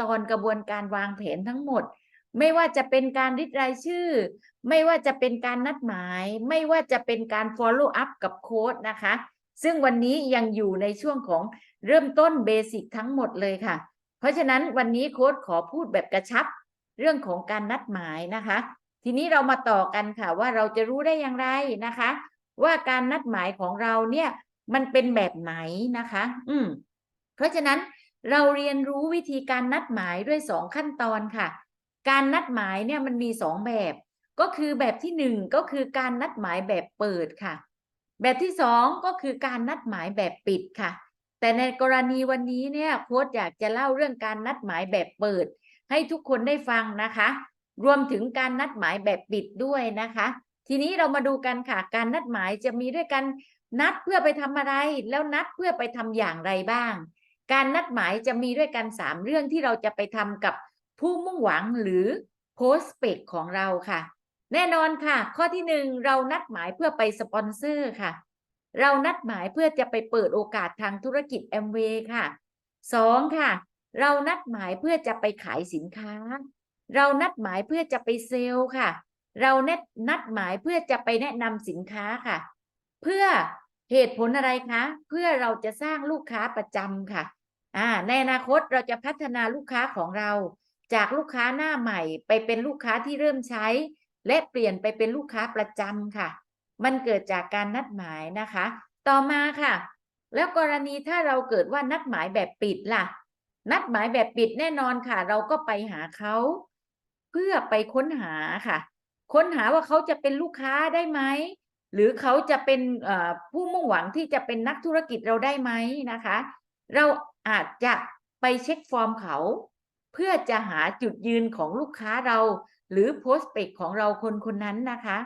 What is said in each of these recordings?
ตอนกระบวนการวางแผนทั้งหมด ไม่ว่าจะเป็นการริดรายชื่อ ไม่ว่าจะเป็นการนัดหมาย ไม่ว่าจะเป็นการ follow up กับโค้ดนะคะ ซึ่งวันนี้ยังอยู่ในช่วงของเริ่มต้นเบสิกทั้งหมดเลยค่ะ เพราะฉะนั้นวันนี้โค้ดขอพูดแบบกระชับ เรื่องของการนัดหมายนะคะ ทีนี้เรามาต่อกันค่ะว่าเราจะรู้ได้อย่างไรนะคะ ว่าการนัดหมายของเราเนี่ยมันเป็นแบบไหนนะคะ อืมเพราะฉะนั้น เราเรียนรู้วิธีการนัดหมายด้วยสองขั้นตอนค่ะ การนัดหมายเนี่ยมันมีสองแบบ ก็คือแบบที่หนึ่งก็คือการนัดหมายแบบเปิดค่ะ แบบที่สองก็คือการนัดหมายแบบปิดค่ะ แต่ในกรณีวันนี้เนี่ยโค้ชอยากจะเล่าเรื่องการนัดหมายแบบเปิด ให้ทุกคนได้ฟังนะคะ รวมถึงการนัดหมายแบบปิดด้วยนะคะ ทีนี้เรามาดูกันค่ะ การนัดหมายจะมีด้วยกันนัดเพื่อไปทำอะไร แล้วนัดเพื่อไปทำอย่างไรบ้าง การนัดหมายจะมีด้วยกันสามเรื่องที่เราจะไปทำกับผู้มุ่งหวังหรือโพสเปกของเราค่ะ แน่นอนค่ะ ข้อที่หนึ่งเรานัดหมายเพื่อไปสปอนเซอร์ค่ะ เรานัดหมายเพื่อจะไปเปิดโอกาสทางธุรกิจแอมเวย์ค่ะสองค่ะ เรานัดหมายเพื่อจะไปขายสินค้า เรานัดหมายเพื่อจะไปเซลล์ค่ะ เราเน็ตนัดหมายเพื่อจะไปแนะนำสินค้าค่ะ เพื่อเหตุผลอะไรคะ เพื่อเราจะสร้างลูกค้าประจำค่ะ อ่าในอนาคตเราจะพัฒนาลูกค้าของเรา จากลูกค้าหน้าใหม่ ไปเป็นลูกค้าที่เริ่มใช้ และเปลี่ยนไปเป็นลูกค้าประจำค่ะ มันเกิดจากการนัดหมายนะคะ ต่อมาค่ะ แล้วกรณีถ้าเราเกิดว่านัดหมายแบบปิดล่ะ นัดหมายแบบปิดแน่นอนค่ะ เราก็ไปหาเขาเพื่อไปค้นหาค่ะ ค้นหาว่าเขาจะเป็นลูกค้าได้ไหมหรือเขาจะเป็นผู้มุ่งหวังที่จะเป็นนักธุรกิจเราได้ไหมนะคะ เรา อาจจะไปเช็คฟอร์มเขา เพื่อจะหาจุดยืนของลูกค้าเรา หรือโพสเปกของเราคนคนนั้นนะคะ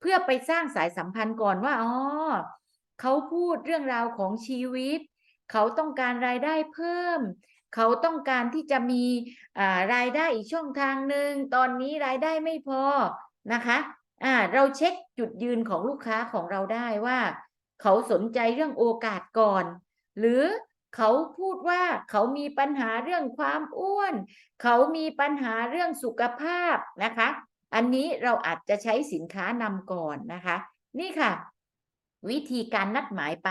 เพื่อไปสร้างสายสัมพันธ์ก่อนว่าอ๋อเขาพูดเรื่องราวของชีวิต เขาต้องการรายได้เพิ่ม เขาต้องการที่จะมีรายได้อีกช่องทางหนึ่งตอนนี้รายได้ไม่พอนะคะอ่าเราเช็คจุดยืนของลูกค้าของเราได้ว่า เขาสนใจเรื่องโอกาสก่อน หรือ เขาพูดว่าเขามีปัญหาเรื่องความอ้วน เขามีปัญหาเรื่องสุขภาพนะคะ อันนี้เราอาจจะใช้สินค้านำก่อนนะคะ นี่ค่ะ วิธีการนัดหมายไป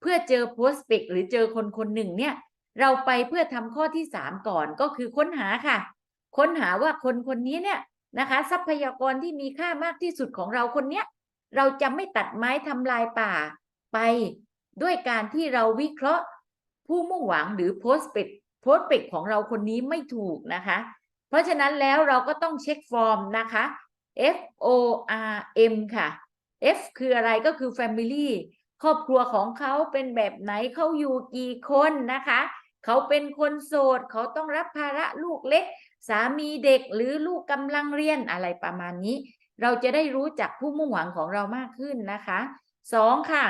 เพื่อเจอโพสเปกหรือเจอคนคนหนึ่งเนี่ย เราไปเพื่อทำข้อที่สามก่อนก็คือค้นหาค่ะ ค้นหาว่าคนคนนี้เนี่ยนะคะ ทรัพยากรที่มีค่ามากที่สุดของเราคนเนี้ยเราจะไม่ตัดไม้ทำลายป่าไป ด้วยการที่เราวิเคราะห์ ผู้มุ่งหวังหรือโพสเปกโพสเปกของเราคนนี้ไม่ถูกนะคะ เพราะฉะนั้นแล้วเราก็ต้องเช็คฟอร์มนะคะ F O R M ค่ะ F คืออะไรก็คือ Family ครอบครัวของเขาเป็นแบบไหนเขาอยู่กี่คนนะคะ เขาเป็นคนโสดเขาต้องรับภาระลูกเล็ก สามีเด็กหรือลูกกำลังเรียนอะไรประมาณนี้ เราจะได้รู้จักผู้มุ่งหวังของเรามากขึ้นนะคะสองค่ะ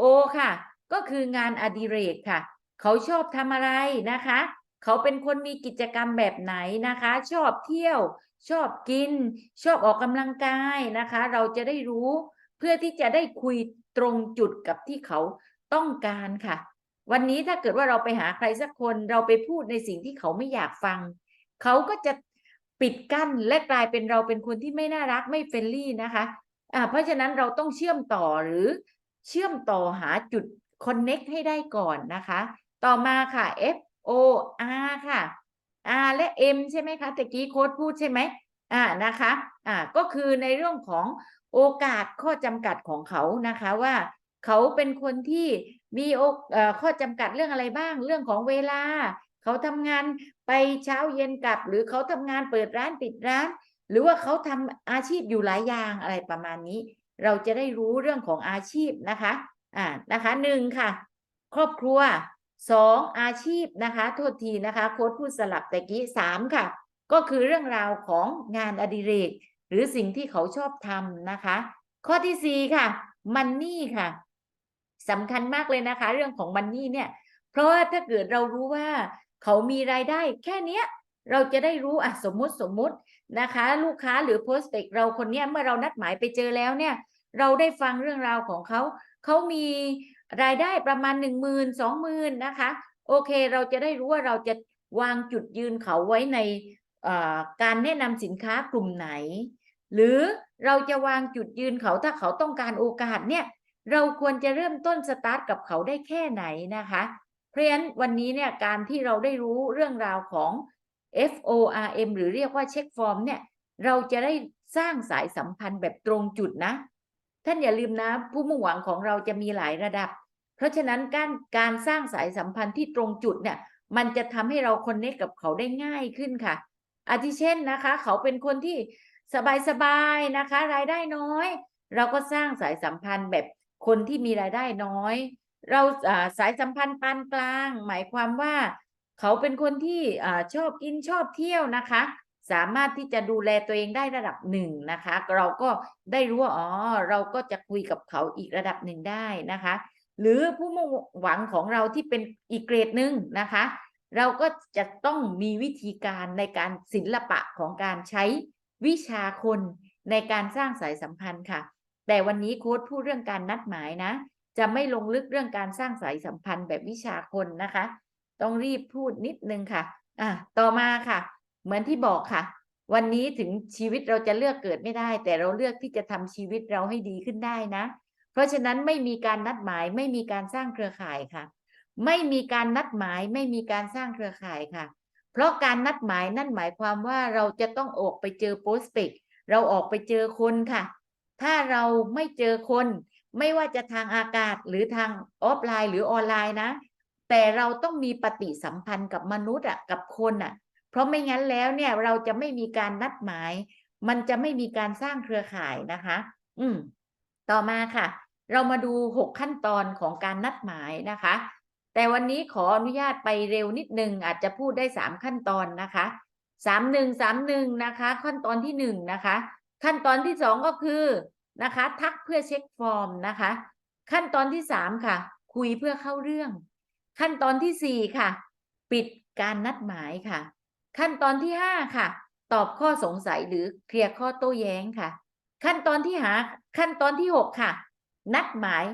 O ค่ะ ก็คืองานอดิเรกค่ะ เขาชอบทำอะไรนะคะ เขาเป็นคนมีกิจกรรมแบบไหนนะคะ ชอบเที่ยว ชอบกิน ชอบออกกำลังกายนะคะ เราจะได้รู้เพื่อที่จะได้คุยตรงจุดกับที่เขาต้องการค่ะ วันนี้ถ้าเกิดว่าเราไปหาใครสักคนเราไปพูดในสิ่งที่เขาไม่อยากฟัง เขาก็จะปิดกั้นและกลายเป็นเราเป็นคนที่ไม่น่ารักไม่เฟรนลี่นะคะอ่าเพราะฉะนั้นเราต้องเชื่อมต่อหรือเชื่อมต่อหาจุดคอนเน็กให้ได้ก่อนนะคะ ต่อมาค่ะ F O R ค่ะ R และ M ใช่ไหมคะตะกี้โค้ดพูดใช่ไหมอ่านะคะอ่าก็คือในเรื่องของโอกาสข้อจำกัดของเขานะคะว่าเขาเป็นคนที่มีโอข้อจำกัดเรื่องอะไรบ้าง เรื่องของเวลา เขาทำงานไปเช้าเย็นกลับ หรือเขาทำงานเปิดร้านปิดร้าน หรือว่าเขาทำอาชีพอยู่หลายอย่างอะไรประมาณนี้ เราจะได้รู้เรื่องของอาชีพนะคะอ่านะคะหนึ่งค่ะ ครอบครัว สองอาชีพนะคะ โทษทีนะคะ โค้ดพูดสลับต่กี้สามค่ะ ก็คือเรื่องราวของงานอดิเรก หรือสิ่งที่เขาชอบทำนะคะ ข้อที่สี่ค่ะมันนี่ค่ะสำคัญมากเลยนะคะ เรื่องของมันนี่เนี่ย เพราะว่าถ้าเกิดเรารู้ว่า เขามีรายได้แค่เนี้ย เราจะได้รู้อะสมมุติสมมุตินะคะ ลูกค้าหรือโพสเ e กเราคนเนี้ยเมื่อเรานัดหมายไปเจอแล้วเนี่ย เราได้ฟังเรื่องราวของเขา เขามี รายได้ประมาณหนึ่งหมื่นสองหมื่นนะคะ โอเคเราจะได้รู้ว่าเราจะวางจุดยืนเขาไว้ในการแนะนำสินค้ากลุ่มไหน หรือเราจะวางจุดยืนเขาถ้าเขาต้องการโอกาสเนี่ย เราควรจะเริ่มต้นสตาร์ทกับเขาได้แค่ไหนนะคะ เพราะฉะนั้นวันนี้เนี่ยการที่เราได้รู้เรื่องราวของ FORM หรือเรียกว่าเช็คฟอร์มเนี่ย เราจะได้สร้างสายสัมพันธ์แบบตรงจุดนะ ท่านอย่าลืมนะ ผู้มุ่งหวังของเราจะมีหลายระดับ เพราะฉะนั้นการการสร้างสายสัมพันธ์ที่ตรงจุดเนี่ยมันจะทำให้เราคอนเนคกับเขาได้ง่ายขึ้นค่ะ อาทิเช่นนะคะ เขาเป็นคนที่สบายๆนะคะ รายได้น้อย เราก็สร้างสายสัมพันธ์แบบคนที่มีรายได้น้อย เราสายสัมพันธ์ปานกลาง หมายความว่า เขาเป็นคนที่ชอบกินชอบเที่ยวนะคะ สามารถที่จะดูแลตัวเองได้ระดับหนึ่งนะคะ เราก็ได้รู้ว่าอ๋อเราก็จะคุยกับเขาอีกระดับหนึ่งได้นะคะ หรือผู้มุ่งหวังของเราที่เป็นอีกเกรดหนึ่งนะคะ เราก็จะต้องมีวิธีการในการศิลปะของการใช้วิชาคนในการสร้างสายสัมพันธ์ค่ะ แต่วันนี้โค้ดพูดเรื่องการนัดหมายนะ จะไม่ลงลึกเรื่องการสร้างสายสัมพันธ์แบบวิชาคนนะคะ ต้องรีบพูดนิดนึงค่ะ อะ ต่อมาค่ะ เหมือนที่บอกค่ะ วันนี้ถึงชีวิตเราจะเลือกเกิดไม่ได้ แต่เราเลือกที่จะทำชีวิตเราให้ดีขึ้นได้นะ เพราะฉะนั้นไม่มีการนัดหมาย ไม่มีการสร้างเครือข่ายค่ะ ไม่มีการนัดหมาย ไม่มีการสร้างเครือข่ายค่ะ เพราะการนัดหมายนั่นหมายความว่าเราจะต้องออกไปเจอโปสเปกเราออกไปเจอคนค่ะ ถ้าเราไม่เจอคน ไม่ว่าจะทางอากาศหรือทางออฟไลน์หรือออนไลน์นะ แต่เราต้องมีปฏิสัมพันธ์กับมนุษย์อะกับคนอะ ราะไม่งั้นแล้วเนี่ยเราจะไม่มีการนัดหมาย มันจะไม่มีการสร้างเครือข่ายนะคะ อืม ต่อมาค่ะ เรามาดูหกขั้นตอนของการนัดหมายนะคะ แต่วันนี้ขออนุญาตไปเร็วนิดนึง อาจจะพูดได้สามขั้นตอนนะคะสามหนึ่งสามหนึ่งนะคะ ขั้นตอนที่หนึ่งนะคะ ขั้นตอนที่สองก็คือนะคะ ทักเพื่อเช็คฟอร์มนะคะ ขั้นตอนที่สามค่ะ คุยเพื่อเข้าเรื่อง ขั้นตอนที่สี่ค่ะ ปิดการนัดหมายค่ะ ขั้นตอนที่ห้าค่ะ ตอบข้อสงสัยหรือเคลียร์ข้อโต้แย้งค่ะ ขั้นตอนที่หาขั้นตอนที่หกค่ะ นัดหมาย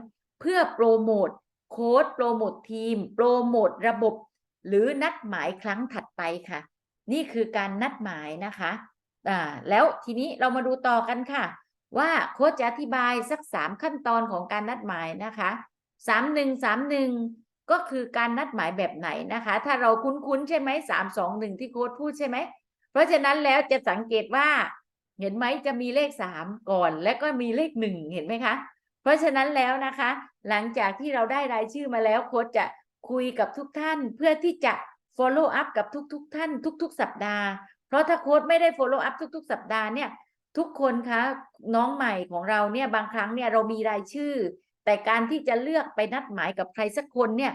เพื่อโปรโมทโค้ดโปรโมททีม โปรโมทระบบ หรือนัดหมายครั้งถัดไปค่ะ นี่คือการนัดหมายนะคะอ่าแล้วทีนี้เรามาดูต่อกันค่ะ ว่าโค้ชจะอธิบายสักสามขั้นตอนของการนัดหมายนะคะสามหนึ่งสามหนึ่ง ก็คือการนัดหมายแบบไหนนะคะ ถ้าเราคุ้นๆใช่ไหมสามสองหนึ่งที่โค้ชพูดใช่ไหม เพราะฉะนั้นแล้วจะสังเกตว่า เห็นไหมจะมีเลขสามก่อน และก็มีเลขหนึ่งเห็นไหมคะ เพราะฉะนั้นแล้วนะคะ หลังจากที่เราได้รายชื่อมาแล้วโค้ชจะคุยกับทุกท่านเพื่อที่จะ follow up กับทุกๆทท่าน ทุก ๆ สัปดาห์ เพราะถ้าโค้ชไม่ได้ follow up ทุก ๆ สัปดาห์เนี่ยทุกคนคะน้องใหม่ของเราเนี่ยบางครั้งเนี่ยเรามีรายชื่อ แต่การที่จะเลือกไปนัดหมายกับใครสักคนเนี่ย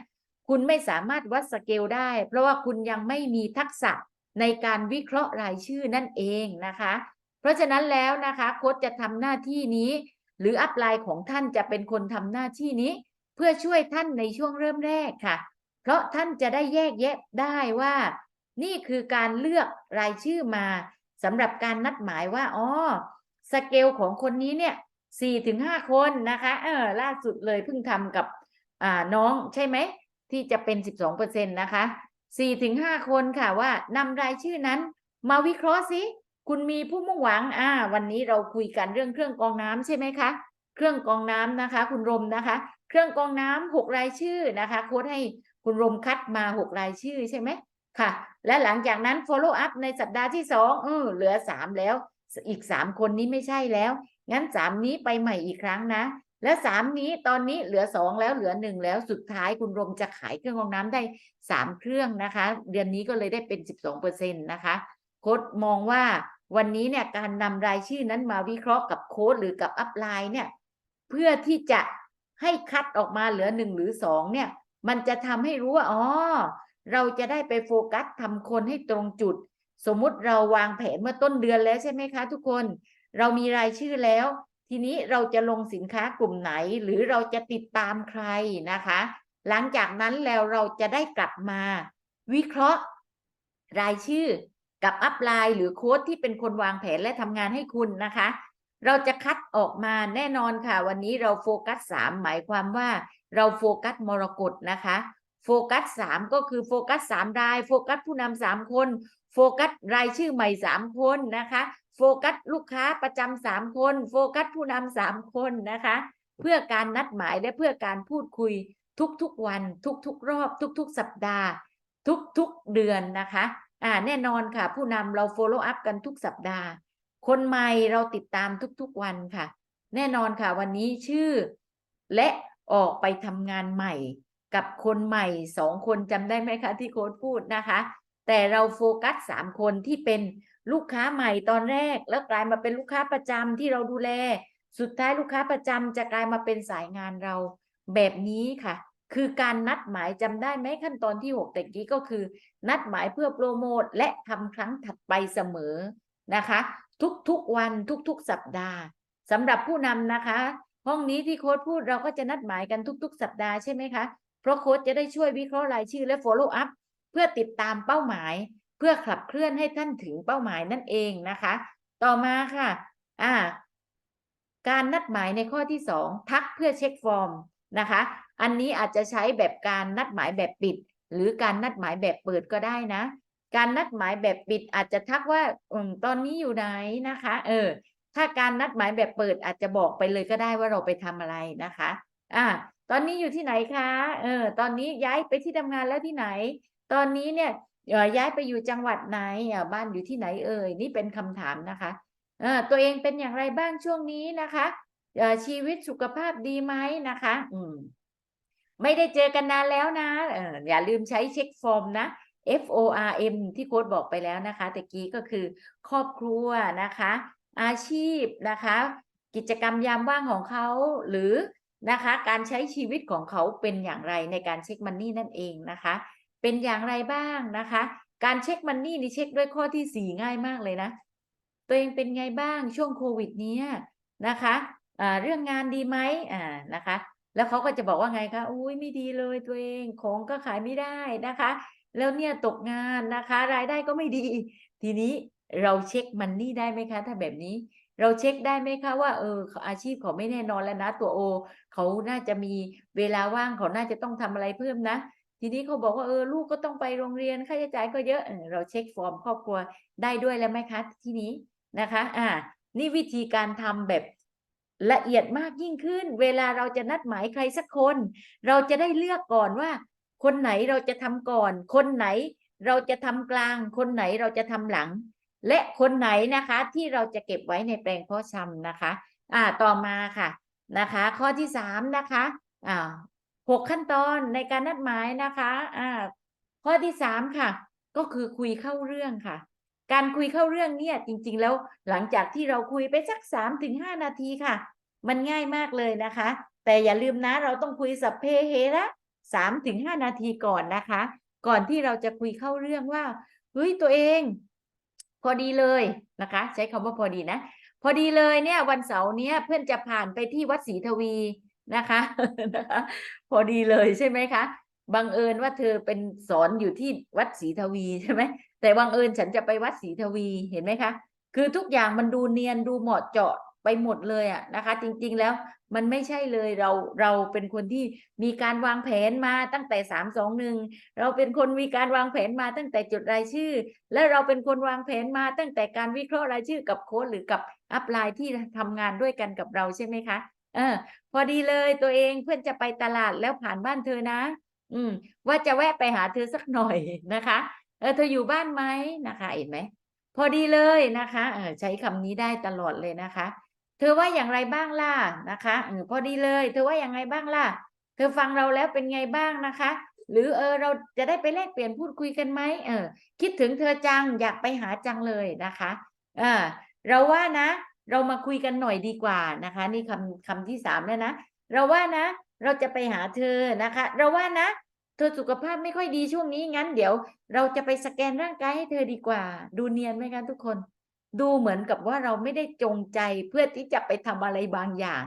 คุณไม่สามารถวัดสเกลได้ เพราะว่าคุณยังไม่มีทักษะในการวิเคราะห์รายชื่อนั่นเองนะคะ เพราะฉะนั้นแล้วนะคะโค้ชจะทำหน้าที่นี้ หรืออัพไลน์ของท่านจะเป็นคนทำหน้าที่นี้ เพื่อช่วยท่านในช่วงเริ่มแรกค่ะ เพราะท่านจะได้แยกแยะได้ว่า นี่คือการเลือกรายชื่อมาสำหรับการนัดหมายว่าอ๋อสเกลของคนนี้เนี่ย สี่ถึงห้าคนนะคะเออล่าสุดเลยเพิ่งทำกับอ่าน้องใช่ไหม ที่จะเป็นสิบสองเปอร์เซ็นต์นะคะสี่ถึงห้าคนค่ะว่านำรายชื่อนั้น มาวิเคราะห์สิคุณมีผู้มุ่งหวังอ่า วันนี้เราคุยกันเรื่องเครื่องกองน้ำใช่ไหมคะเครื่องกองน้ำนะคะ คุณรมนะคะ เครื่องกองน้ำหกรายชื่อนะคะโค้ดให้คุณรมคัดมาหกรายชื่อใช่ไหมค่ะ และหลังจากนั้น follow up ในสัปดาห์ที่สองเออเหลือสามแล้ว อีกสามคนนี้ไม่ใช่แล้ว งั้นสามนี้ไปใหม่อีกครั้งนะ และสามนี้ตอนนี้เหลือสองแล้วเหลือหนึ่งแล้วสุดท้ายคุณรมจะขายเครื่องกรองน้ำได้สามเครื่องนะคะ เดือนนี้ก็เลยได้เป็นสิบสองเปอร์เซ็นต์นะคะ โค้ดมองว่าวันนี้เนี่ยการนำรายชื่อนั้นมาวิเคราะห์กับโค้ดหรือกับอัพไลน์เนี่ย เพื่อที่จะให้คัดออกมาเหลือหนึ่งหรือสองเนี่ย มันจะทำให้รู้ว่าอ๋อเราจะได้ไปโฟกัสทำคนให้ตรงจุด สมมุติเราวางแผนเมื่อต้นเดือนแล้วใช่ไหมคะ ทุกคน เรามีรายชื่อแล้ว ทีนี้เราจะลงสินค้ากลุ่มไหน หรือเราจะติดตามใครนะคะ หลังจากนั้นแล้วเราจะได้กลับมา วิเคราะห์ รายชื่อกับอัพไลน์หรือโค้ดที่เป็นคนวางแผนและทำงานให้คุณนะคะ เราจะคัดออกมาแน่นอนค่ะ วันนี้เราโฟกัสสามหมายความว่าเราโฟกัสมรกตนะคะโฟกัสสามก็คือโฟกัสสามราย โฟกัสผู้นำสามคน โฟกัสรายชื่อใหม่สามคนนะคะ โฟกัสลูกค้าประจำสามคน โฟกัสผู้นำสามคนนะคะ เพื่อการนัดหมายและเพื่อการพูดคุยทุกๆวัน ทุกๆรอบ ทุกๆ สัปดาห์ ทุกๆเดือนนะคะอ่าแน่นอนค่ะ ผู้นำเรา follow up กันทุกสัปดาห์ คนใหม่เราติดตามทุกๆวันค่ะ แน่นอนค่ะวันนี้ชื่อ และออกไปทำงานใหม่ กับคนใหม่สองคนจำได้ไหมคะที่โค้ดพูดนะคะ แต่เราโฟกัสสามคนที่เป็น ลูกค้าใหม่ตอนแรก แล้วกลายมาเป็นลูกค้าประจำที่เราดูแล สุดท้ายลูกค้าประจำจะกลายมาเป็นสายงานเราแบบนี้ค่ะ คือการนัดหมายจำได้ไหมขั้นตอนที่6แต่กี้ก็คือ นัดหมายเพื่อโปรโมทและทำครั้งถัดไปเสมอนะคะ ทุกๆวันทุกๆสัปดาห์สำหรับผู้นำนะคะ ห้องนี้ที่โค้ดพูดเราก็จะนัดหมายกันทุก ๆ สัปดาห์ใช่ไหมคะ เพราะโค้ดจะได้ช่วยวิเคราะห์รายชื่อและ follow up เพื่อติดตามเป้าหมาย เพื่อขับเคลื่อนให้ท่านถึงเป้าหมายนั่นเองนะคะ ต่อมาค่ะอ่าการนัดหมายในข้อที่สองทักเพื่อเช็คฟอร์มนะคะ อันนี้อาจจะใช้แบบการนัดหมายแบบปิด หรือการนัดหมายแบบเปิดก็ได้นะ การนัดหมายแบบปิดอาจจะทักว่าอตอนนี้อยู่ไหนนะคะ เออ ถ้าการนัดหมายแบบเปิดอาจจะบอกไปเลยก็ได้ว่าเราไปทำอะไรนะคะ อ่า ตอนนี้อยู่ที่ไหนคะ เออ ตอนนี้ย้ายไปที่ทำงานแล้วที่ไหน ตอนนี้เนี่ย ย้ายไปอยู่จังหวัดไหนบ้านอยู่ที่ไหนเอ่ยนี่เป็นคำถามนะคะตัวเองเป็นอย่างไรบ้างช่วงนี้นะคะชีวิตสุขภาพดีไหมนะคะ อืม ไม่ได้เจอกันนานแล้วนะอออย่าลืมใช้เช็คฟอร์มนะ F O R M ที่โค้ดบอกไปแล้วนะคะตะกี้ก็คือ ครอบครัวนะคะ อาชีพนะคะ กิจกรรมยามว่างของเขาหรือนะคะ การใช้ชีวิตของเขาเป็นอย่างไรในการเช็คมันนี่นั่นเองนะคะ เป็นอย่างไรบ้างนะคะ การเช็คมันนี่นี่เช็คด้วยข้อที่สี่ง่ายมากเลยนะ ตัวเองเป็นไงบ้างช่วงโควิดเนี้ยนะคะอ่าเรื่องงานดีไหมอ่านะคะ แล้วเขาก็จะบอกว่าไงคะอุ้ยไม่ดีเลยตัวเองของก็ขายไม่ได้นะคะ แล้วเนี่ยตกงานนะคะ รายได้ก็ไม่ดี ทีนี้เราเช็คมันนี่ได้ไหมคะ ถ้าแบบนี้เราเช็คได้ไหมคะว่าเอออาชีพเขาไม่แน่นอนแล้วนะตัวโอ เขาน่าจะมีเวลาว่างเขาน่าจะต้องทำอะไรเพิ่มนะ ทีนี้เขาบอกว่าเออลูกก็ต้องไปโรงเรียนค่าใช้จ่ายก็เยอะเราเช็คฟอร์มครอบครัวได้ด้วยแล้วไหมคะที่นี้นะคะ อ่า นี่วิธีการทำแบบละเอียดมากยิ่งขึ้น เวลาเราจะนัดหมายใครสักคน เราจะได้เลือกก่อนว่า คนไหนเราจะทำก่อน คนไหนเราจะทำกลาง คนไหนเราจะทำหลัง และคนไหนนะคะที่เราจะเก็บไว้ในแปลงเพาะชำนะคะ อ่าต่อมาค่ะนะคะ ข้อที่สามนะคะอ่า หกขั้นตอนในการนัดหมายนะคะอ่าข้อที่สามค่ะ ก็คือคุยเข้าเรื่องค่ะ การคุยเข้าเรื่องเนี่ยจริง ๆ แล้วหลังจากที่เราคุยไปสักสามถึงห้านาทีค่ะ มันง่ายมากเลยนะคะ แต่อย่าลืมนะเราต้องคุยสัพเพเฮระสามถึงห้านาทีก่อนนะคะ ก่อนที่เราจะคุยเข้าเรื่องว่าเฮ้ยตัวเอง พอดีเลยนะคะ ใช้คำว่าพอดีนะ พอดีเลยเนี่ยวันเสาร์เนี้ยเพื่อนจะผ่านไปที่วัดศรีทวี นะคะนะคะ พอดีเลยใช่ไหมคะบังเอิญว่าเธอเป็นสอนอยู่ที่วัดศรีทวีใช่ไหมแต่บังเอิญฉันจะไปวัดศรีทวีเห็นไหมคะ คือทุกอย่างมันดูเนียนดูเหมาะเจาะไปหมดเลยอะนะคะ จริงๆแล้วมันไม่ใช่เลยเราเราเป็นคนที่มีการวางแผนมาตั้งแต่สามสองหนึ่งเราเป็นคนมีการวางแผนมาตั้งแต่จดรายชื่อ และเราเป็นคนวางแผนมาตั้งแต่การวิเคราะห์รายชื่อกับโค้ดหรือกับอัพไลน์ที่ทำงานด้วยกันกับเราใช่ไหมคะ เออ พอดีเลยตัวเองเพื่อนจะไปตลาดแล้วผ่านบ้านเธอนะ อืม ว่าจะแวะไปหาเธอสักหน่อยนะคะ เออเธออยู่บ้านไหมนะคะ เห็นไหมพอดีเลยนะคะเออใช้คำนี้ได้ตลอดเลยนะคะ เธอว่าอย่างไรบ้างล่ะนะคะเออพอดีเลย เธอว่าอย่างไรบ้างล่ะ เธอฟังเราแล้วเป็นไงบ้างนะคะ หรือเออเราจะได้ไปแลกเปลี่ยนพูดคุยกันไหมเออ คิดถึงเธอจังอยากไปหาจังเลยนะคะ เออเราว่านะ เรามาคุยกันหน่อยดีกว่านะคะ นี่คำคำที่สามแล้วนะเราว่านะ เราจะไปหาเธอนะคะ เราว่านะ เธอสุขภาพไม่ค่อยดีช่วงนี้งั้น เดี๋ยว เราจะไปสแกนร่างกายให้เธอดีกว่า ดูเนียนไหมคะทุกคน ดูเหมือนกับว่าเราไม่ได้จงใจเพื่อที่จะไปทำอะไรบางอย่าง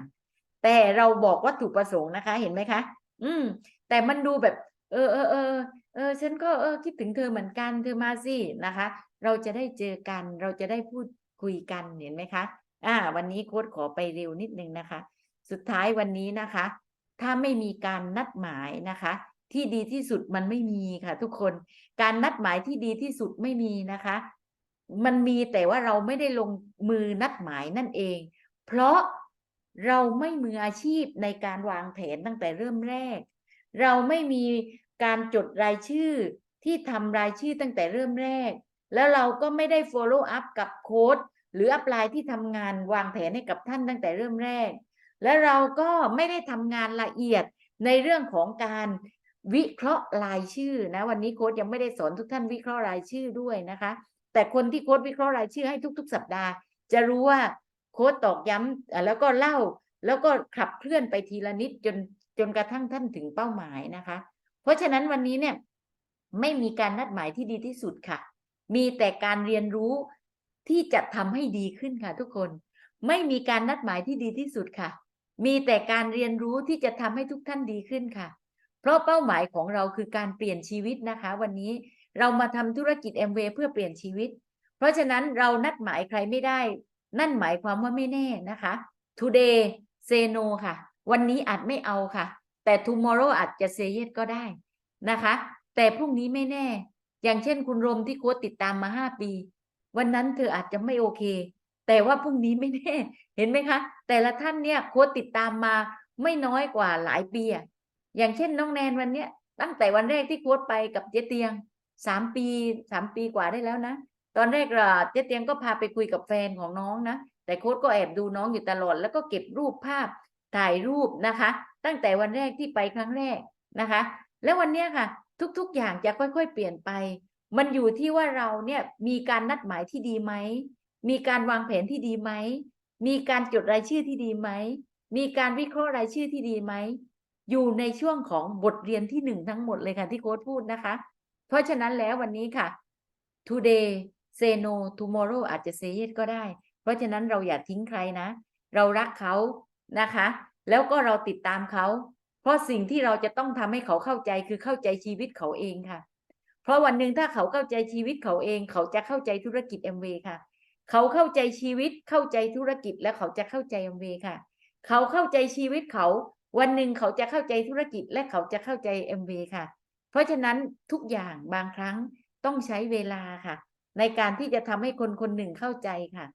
แต่เราบอกวัตถุประสงค์นะคะ เห็นไหมคะ อืม แต่มันดูแบบ เออเออเออเออฉันก็เออคิดถึงเธอเหมือนกันเธอมาสินะคะ เราจะได้เจอกัน เราจะได้พูดคุยกันเห็นไหมคะ อ่า วันนี้โค้ดขอไปเร็วนิดนึงนะคะ สุดท้ายวันนี้นะคะ ถ้าไม่มีการนัดหมายนะคะ ที่ดีที่สุดมันไม่มีค่ะ ทุกคนการนัดหมายที่ดีที่สุดไม่มีนะคะ มันมีแต่ว่าเราไม่ได้ลงมือนัดหมายนั่นเอง เพราะเราไม่มืออาชีพในการวางแผนตั้งแต่เริ่มแรก เราไม่มีการจดรายชื่อที่ทำรายชื่อตั้งแต่เริ่มแรก แล้วเราก็ไม่ได้ follow up กับโค้ด หรืออัปลน์ที่ทำงานวางแผนให้กับท่านตั้งแต่เริ่มแรก และเราก็ไม่ได้ทำงานละเอียดในเรื่องของการวิเคราะห์รายชื่อนะวันนี้โค้ดยังไม่ได้สอนทุกท่านวิเคราะห์รายชื่อด้วยนะคะ แต่คนที่โค้ดวิเคราะห์รายชื่อให้ทุก ๆ สัปดาห์ จะรู้ว่าโค้ดตอกย้ำเอ่อแล้วก็เล่าแล้วก็ขับเคลื่อนไปทีละนิดจนจนกระทั่งท่านถึงเป้าหมายนะคะ เพราะฉะนั้นวันนี้เนี่ยไม่มีการนัดหมายที่ดีที่สุดค่ะ มีแต่การเรียนรู้ ที่จะทำให้ดีขึ้นค่ะทุกคน ไม่มีการนัดหมายที่ดีที่สุดค่ะ มีแต่การเรียนรู้ที่จะทำให้ทุกท่านดีขึ้นค่ะ เพราะเป้าหมายของเราคือการเปลี่ยนชีวิตนะคะ วันนี้เรามาทำธุรกิจ MV เวเพื่อเปลี่ยนชีวิต เพราะฉะนั้นเรานัดหมายใครไม่ได้ นั่นหมายความว่าไม่แน่นะคะ today say no ค่ะ วันนี้อาจไม่เอาค่ะ แต่ tomorrow อาจจะ say yes ก็ได้นะคะ แต่พรุ่งนี้ไม่แน่ อย่างเช่นคุณรมที่โค้ชติดตามมาห้าปี วันนั้นเธออาจจะไม่โอเค แต่ว่าพรุ่งนี้ไม่แน่เห็นไหมคะ แต่ละท่านเนี่ยโค้ชติดตามมาไม่น้อยกว่าหลายปีอะอย่างเช่นน้องแนนวันเนี้ยตั้งแต่วันแรกที่โค้ชไปกับเจ๊เตียงสามปีสามปีกว่าได้แล้วนะ ตอนแรกอะเจ๊เตียงก็พาไปคุยกับแฟนของน้องนะ แต่โค้ชก็แอบดูน้องอยู่ตลอด แล้วก็เก็บรูปภาพถ่ายรูปนะคะ ตั้งแต่วันแรกที่ไปครั้งแรกนะคะ แล้ววันเนี้ยค่ะ ทุกๆอย่างจะค่อยๆ เปลี่ยนไป มันอยู่ที่ว่าเราเนี่ยมีการนัดหมายที่ดีไหม มีการวางแผนที่ดีไหม มีการจดรายชื่อที่ดีไหม มีการวิเคราะห์รายชื่อที่ดีไหม อยู่ในช่วงของบทเรียนที่หนึ่งทั้งหมดเลยค่ะที่โค้ชพูดนะคะ เพราะฉะนั้นแล้ววันนี้ค่ะ today say no tomorrow อาจจะ say yes ก็ได้ เพราะฉะนั้นเราอย่าทิ้งใครนะ เรารักเขานะคะ แล้วก็เราติดตามเขา เพราะสิ่งที่เราจะต้องทำให้เขาเข้าใจคือเข้าใจชีวิตเขาเองค่ะ เพราะวันหนึ่งถ้าเขาเข้าใจชีวิตเขาเอง เขาจะเข้าใจธุรกิจเอ็มวค่ะ เขาเข้าใจชีวิตเข้าใจธุรกิจและเขาจะเข้าใจเอ็มวค่ะ เขาเข้าใจชีวิตเขา วันหนึ่งเขาจะเข้าใจธุรกิจและเขาจะเข้าใจเอ็มวค่ะ เพราะฉะนั้นทุกอย่างบางครั้งต้องใช้เวลาค่ะ ในการที่จะทำให้คนคนหนึ่งเข้าใจค่ะ